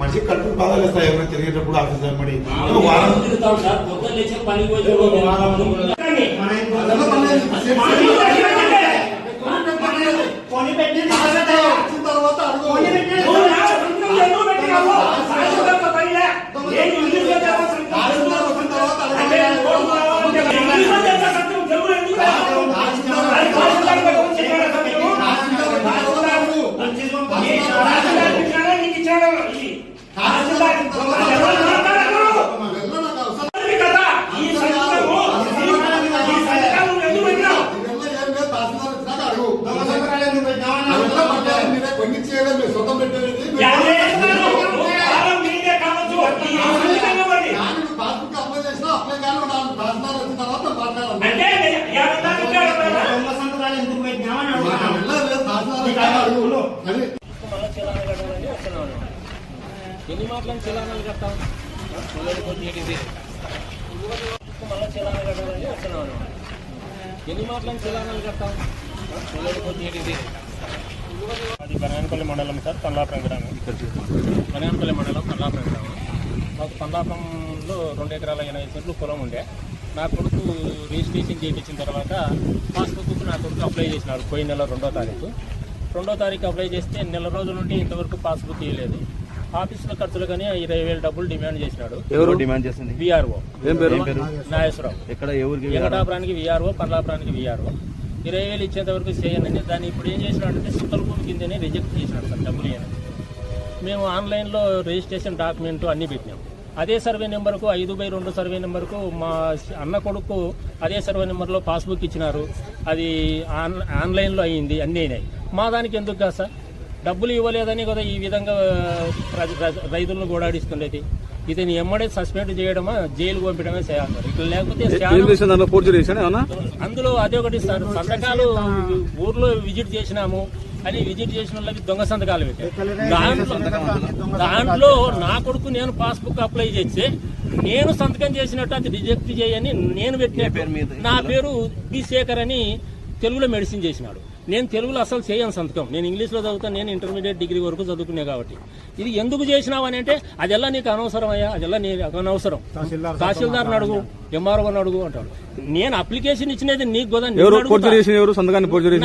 माझी कल्पना बाजायला साहेब ना तरी इथं पुढे ऑफिस मध्ये वारं कोणी पेटले ఎందుకు పెట్టినావు? ఇవన్నీ ఎన్ని మాటలను చలానాలు కట్టాం ఏంటిది మళ్ళీ చలానా కట్టాలని ఎన్ని మాటలను చలానాలు కట్టాం అది బనగానపల్లి మండలం సార్ కల్లాపురం గ్రామం. మణియానపల్లి మండలం కల్లాపురం గ్రామం. మాకు కల్లాపురంలో రెండు ఎకరాల ఎనభై సెంట్లు పొలం ఉండే. నా కొడుకు రిజిస్ట్రేషన్ చేయించిన తర్వాత పాస్బుక్ నా కొడుకు అప్లై చేసినాడు పోయిన నెల రెండో తారీఖు. రెండో తారీఖు అప్లై చేస్తే నెల రోజుల నుండి ఇంతవరకు పాస్బుక్ ఇవ్వలేదు ఆఫీసులో ఖర్చులు కానీ ఇరవై వేలు డబ్బులు డిమాండ్ చేసినాడు. ఎవరు? డిమాండ్ చేసింది? విఆర్ఓ. ఏం పేరు? నాగేశ్వరరావు. ఎక్కడ? ఏ ఊరికి? వెంకటాపురానికి విఆర్ఓ పర్లాపురానికి విఆర్ఓ. ఇరవై వేలు ఇచ్చేంత వరకు చేయనని దాన్ని ఇప్పుడు ఏం చేసినాడంటే సుత్తల భూమి కిందనే రిజెక్ట్ చేసినాడు సార్ డబ్బులు ఇవ్వని మేము ఆన్లైన్లో రిజిస్ట్రేషన్ డాక్యుమెంట్ అన్నీ పెట్టినాం. అదే సర్వే నెంబర్కు ఐదు బై రెండు సర్వే నెంబర్కు మా అన్న కొడుకు అదే సర్వే నెంబర్లో పాస్బుక్ ఇచ్చినారు. అది ఆన్ ఆన్లైన్లో అయ్యింది అన్నీ అయినాయి. మా దానికి ఎందుకు కాదు సార్? డబ్బులు ఇవ్వలేదని కదా ఈ విధంగా రైతులను గోడాడిస్తుండేది. ఇతని ఎమ్మడే సస్పెండ్ చేయడమా జైలు పంపించడమే చేయాలి సార్ ఇట్లా లేకపోతే అందులో? అదే ఒకటి సార్ సంతకాలు ఊర్లో విజిట్ చేసినాము అని విజిట్ చేసిన వాళ్ళకి దొంగ సంతకాలు పెట్టారు. దాంట్లో నా కొడుకు నేను పాస్బుక్ అప్లై చేస్తే నేను సంతకం చేసినట్టు అది రిజెక్ట్ చేయని నేను పెట్టిన నా పేరు బి శేఖర్ అని తెలుగులో మెడిసిన్ చేసినాడు. నేను తెలుగులో అసలు చేయను సంతకం. నేను ఇంగ్లీష్లో చదువుతాను నేను ఇంటర్మీడియట్ డిగ్రీ వరకు చదువుకునే కాబట్టి. ఇది ఎందుకు చేసినావు అని అంటే అదెల్లా నీకు అనవసరం అయ్యా అదెల్లా నీకు అనవసరం? తహసీల్దార్ అడుగు ఎంఆర్ఓ అడుగు అంటాడు. నేను అప్లికేషన్ ఇచ్చినది నీకు కదా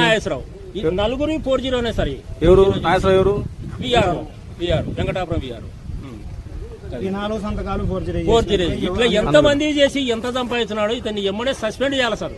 నాగేశ్వరరావు. నలుగురు ఫోర్ జీరోనే సరే. ఎవరు? నాగేశ్వరరావు ఎవరు? VR VR Venkatapuram VR forgery four zero ఇట్లా ఎంత మంది చేసి ఎంత సంపాదించినాడు ఇతన్ని ఎమ్మడే సస్పెండ్ చేయాలి సార్.